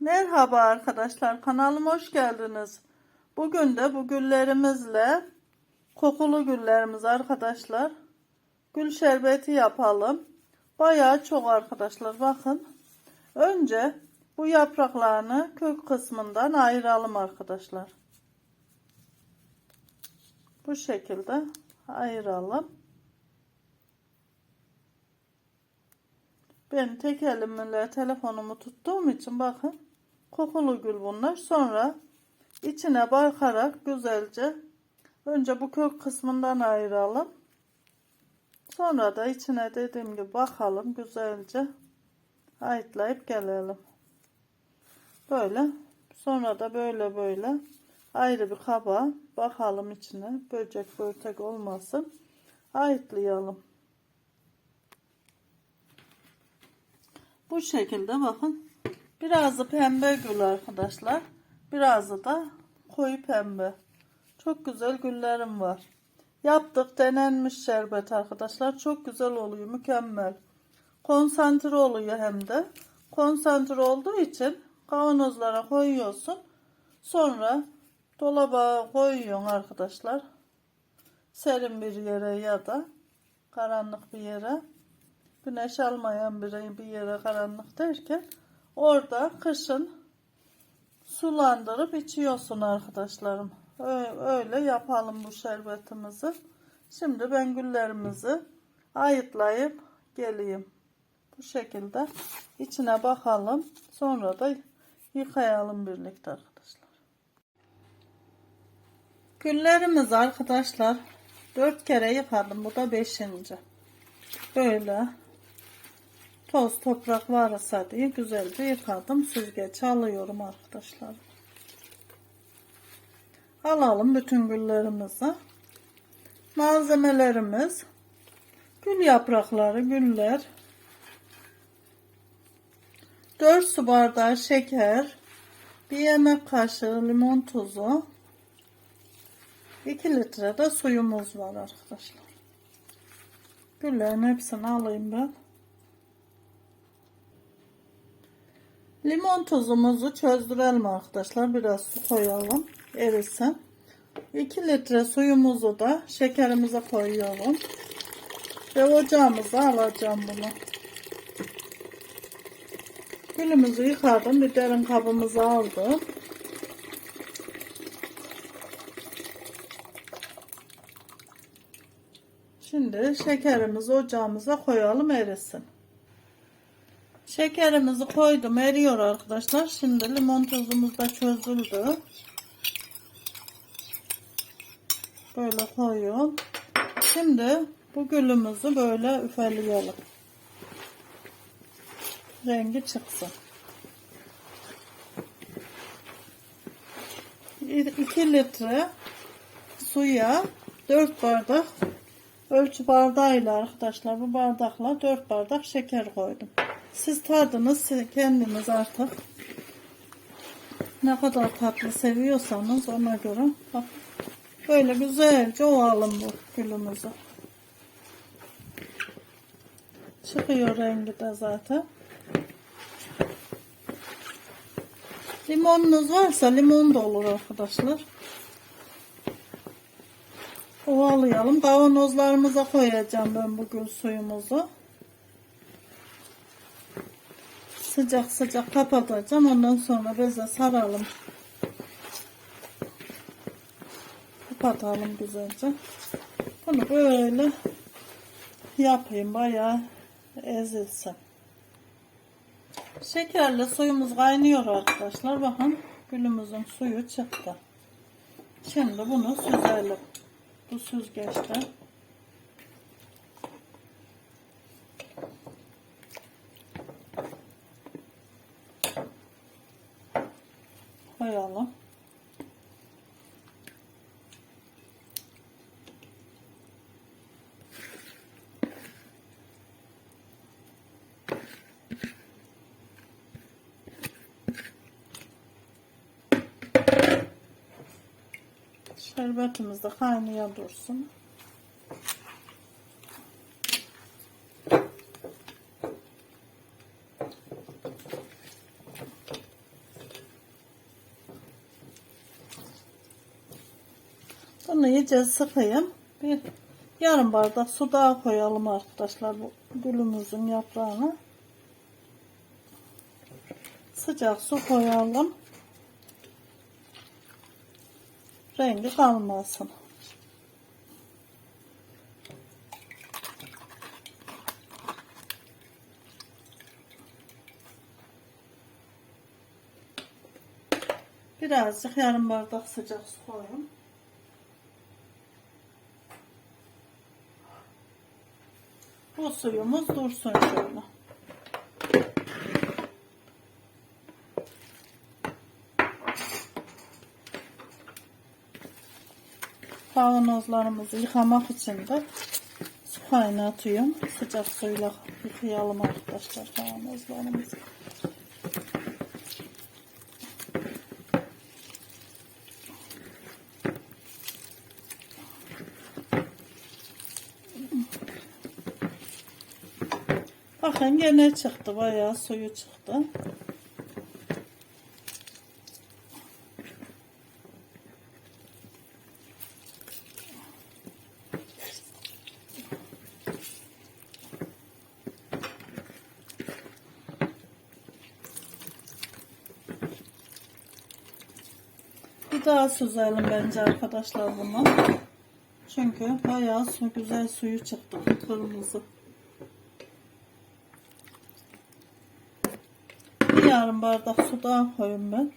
Merhaba arkadaşlar kanalıma hoş geldiniz. Bugün de bu güllerimizle kokulu güllerimiz arkadaşlar gül şerbeti yapalım. Bayağı çok arkadaşlar bakın. Önce bu yapraklarını kök kısmından ayıralım arkadaşlar. Bu şekilde ayıralım. Ben tek elimle telefonumu tuttuğum için bakın kokulu gül bunlar. Sonra içine bakarak güzelce önce bu kök kısmından ayıralım. Sonra da içine dediğim gibi bakalım güzelce ayıtlayıp gelelim. Böyle sonra da böyle böyle ayrı bir kaba bakalım içine böcek börtek olmasın ayıtlayalım. Bu şekilde bakın. Birazı pembe gül arkadaşlar. Birazı da koyu pembe. Çok güzel güllerim var. Yaptık denenmiş şerbet arkadaşlar. Çok güzel oluyor. Mükemmel. Konsantre oluyor hem de. Konsantre olduğu için kavanozlara koyuyorsun. Sonra dolaba koyuyorsun arkadaşlar. Serin bir yere ya da karanlık bir yere güneş almayan bir yere karanlık derken orada kışın sulandırıp içiyorsun arkadaşlarım. Öyle yapalım bu şerbetimizi. Şimdi ben güllerimizi ayıtlayıp geleyim. Bu şekilde içine bakalım. Sonra da yıkayalım birlikte arkadaşlar. Güllerimiz arkadaşlar dört kere yıkadım. Bu da beşinci. Böyle toz toprak varsa diye güzelce yıkadım. Süzgeç alıyorum arkadaşlar. Alalım bütün güllerimizi. Malzemelerimiz gül yaprakları, güller, 4 su bardağı şeker, bir yemek kaşığı limon tuzu, 2 litre de suyumuz var arkadaşlar. Güllerin hepsini alayım ben. Limon tuzumuzu çözdürelim arkadaşlar. Biraz su koyalım. Erisin. 2 litre suyumuzu da şekerimize koyuyorum. Ve ocağımıza alacağım bunu. Gülümüzü yıkadım. Bir derin kabımıza aldım. Şimdi şekerimizi ocağımıza koyalım erisin. Şekerimizi koydum eriyor arkadaşlar. Şimdi limon tuzumuz da çözüldü. Böyle koyuyorum. Şimdi bu gülümüzü böyle üfeleyelim. Rengi çıksın. 2 litre suya 4 bardak ölçü bardağıyla arkadaşlar bu bardakla 4 bardak şeker koydum. Siz tadınız kendiniz artık ne kadar tatlı seviyorsanız ona göre bak böyle güzelce ovalım bu gülümüzü. Çıkıyor rengi de zaten. Limonunuz varsa limon da olur arkadaşlar. Ovalayalım. Kavanozlarımıza koyacağım ben bu gül suyumuzu. Sıcak sıcak kapatacağım. Ondan sonra beze saralım. Kapatalım güzelce. Bunu böyle yapayım. Bayağı ezilsin. Şekerli suyumuz kaynıyor arkadaşlar. Bakın gülümüzün suyu çıktı. Şimdi bunu süzelim. Bu süzgeçte. Şerbetimiz de kaynaya dursun. Bunu iyice sıkayım. Bir yarım bardak su daha koyalım arkadaşlar bu gülümüzün yaprağına. Sıcak su koyalım. Rengi kalmasın. Birazcık yarım bardak sıcak su koyun. Bu suyumuz dursun şöyle. Kavanozlarımızı yıkamak için de su kaynatıyorum. Sıcak suyla yıkayalım arkadaşlar kavanozlarımızı. Bakın gene çıktı. Bayağı suyu çıktı. Bir daha süzelim bence arkadaşlar bunu. Çünkü bayağı su güzel suyu çıktı. Kırmızı. Bir yarım bardak su daha koyun ben.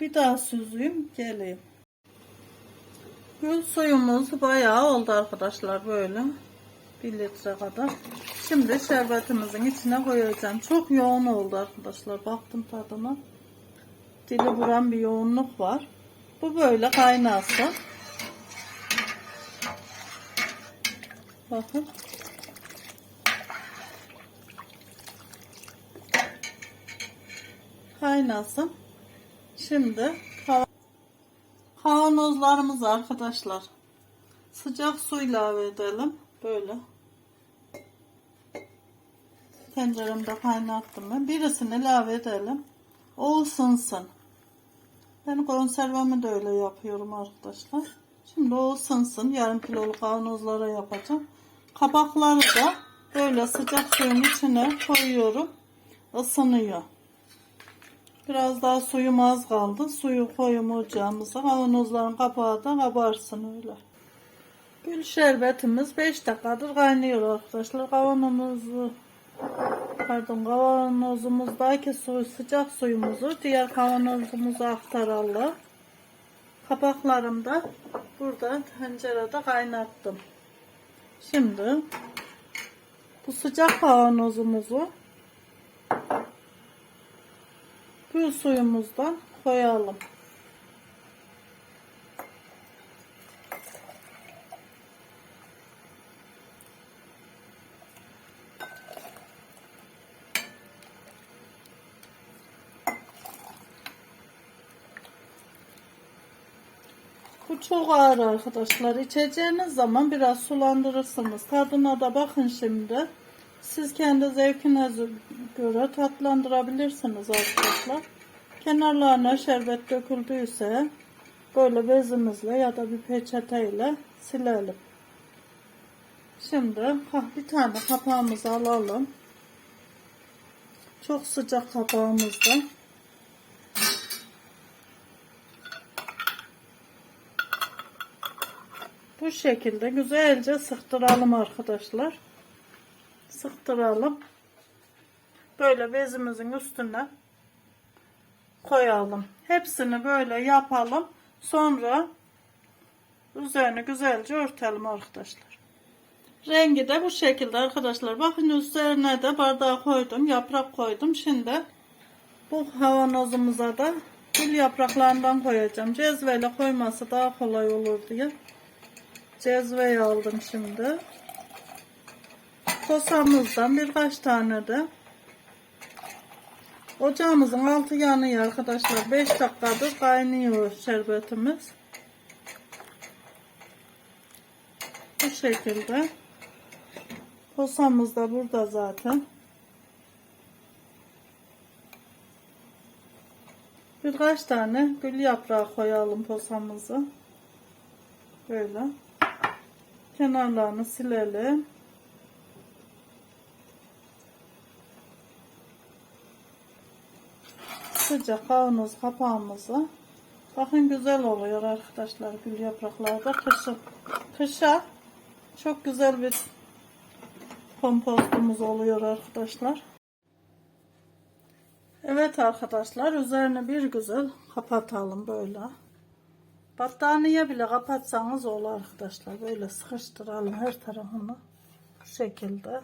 Bir daha süzeyim geleyim. Gül suyumuz bayağı oldu arkadaşlar böyle. 1 litre kadar. Şimdi şerbetimizin içine koyacağım. Çok yoğun oldu arkadaşlar. Baktım tadına. Dili vuran bir yoğunluk var. Bu böyle kaynasın. Bakın. Kaynasın. Şimdi kav- kavanozlarımız arkadaşlar. Sıcak su ilave edelim. Böyle. Tenceremde kaynattım ben. Birisini ilave edelim. O ısınsın. Ben konservemi de öyle yapıyorum arkadaşlar. Şimdi o ısınsın. Yarım kiloluk kavanozlara yapacağım. Kabakları da böyle sıcak suyun içine koyuyorum. Isınıyor. Biraz daha suyum az kaldı. Suyu koyayım ocağımıza. Kavanozların kapağı da kabarsın öyle. Gül şerbetimiz 5 dakikadır kaynıyor arkadaşlar. Kavanozumuzu pardon kavanozumuzdaki su, sıcak suyumuzu diğer kavanozumuza aktaralım. Kapaklarım da burada tencerede kaynattım. Şimdi bu sıcak kavanozumuzu gül suyumuzdan koyalım. Çok ağır arkadaşlar. İçeceğiniz zaman biraz sulandırırsınız. Tadına da bakın şimdi. Siz kendi zevkinize göre tatlandırabilirsiniz arkadaşlar. Kenarlarına şerbet döküldüyse böyle bezimizle ya da bir peçeteyle silelim. Şimdi bir tane kapağımızı alalım. Çok sıcak kapağımızda. Bu şekilde güzelce sıktıralım arkadaşlar. Sıktıralım. Böyle bezimizin üstüne koyalım. Hepsini böyle yapalım. Sonra üzerini güzelce örtelim arkadaşlar. Rengi de bu şekilde arkadaşlar. Bakın üzerine de bardağı koydum. Yaprak koydum. Şimdi bu havanozumuza da gül yapraklarından koyacağım. Cezveyle koyması daha kolay olur diye. Cezveyi aldım şimdi. Kosamızdan birkaç tane de ocağımızın altı yanıyor arkadaşlar. 5 dakikadır kaynıyor şerbetimiz. Bu şekilde Posamız da burada zaten. Birkaç tane gül yaprağı koyalım posamızı. Böyle. Kenarlarını silelim. Sıcak kavanoz kapağımızı. Bakın güzel oluyor arkadaşlar gül yapraklarda. Kışın, kışa çok güzel bir kompostumuz oluyor arkadaşlar. Evet arkadaşlar üzerine bir güzel kapatalım böyle. Battaniye bile kapatsanız olur arkadaşlar. Böyle sıkıştıralım her tarafını. Bu şekilde.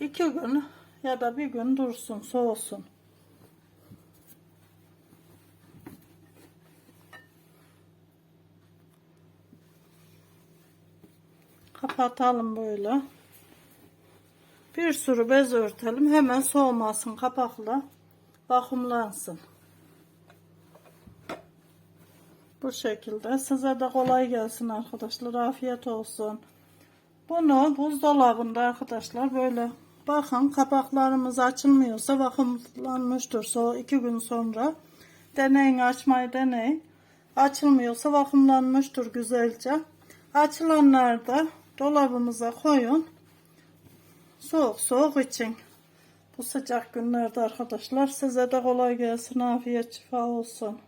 İki gün ya da bir gün dursun soğusun. Kapatalım böyle. Bir sürü bez örtelim. Hemen soğumasın kapakla. Vakumlansın. Bu şekilde. Size de kolay gelsin arkadaşlar. Afiyet olsun. Bunu buzdolabında arkadaşlar böyle bakın kapaklarımız açılmıyorsa vakumlanmıştır. So iki gün sonra deneyin açmayı deneyin. Açılmıyorsa vakumlanmıştır güzelce. Açılanlar da dolabımıza koyun. Soğuk soğuk için. Bu sıcak günlerde arkadaşlar size de kolay gelsin. Afiyet şifa olsun.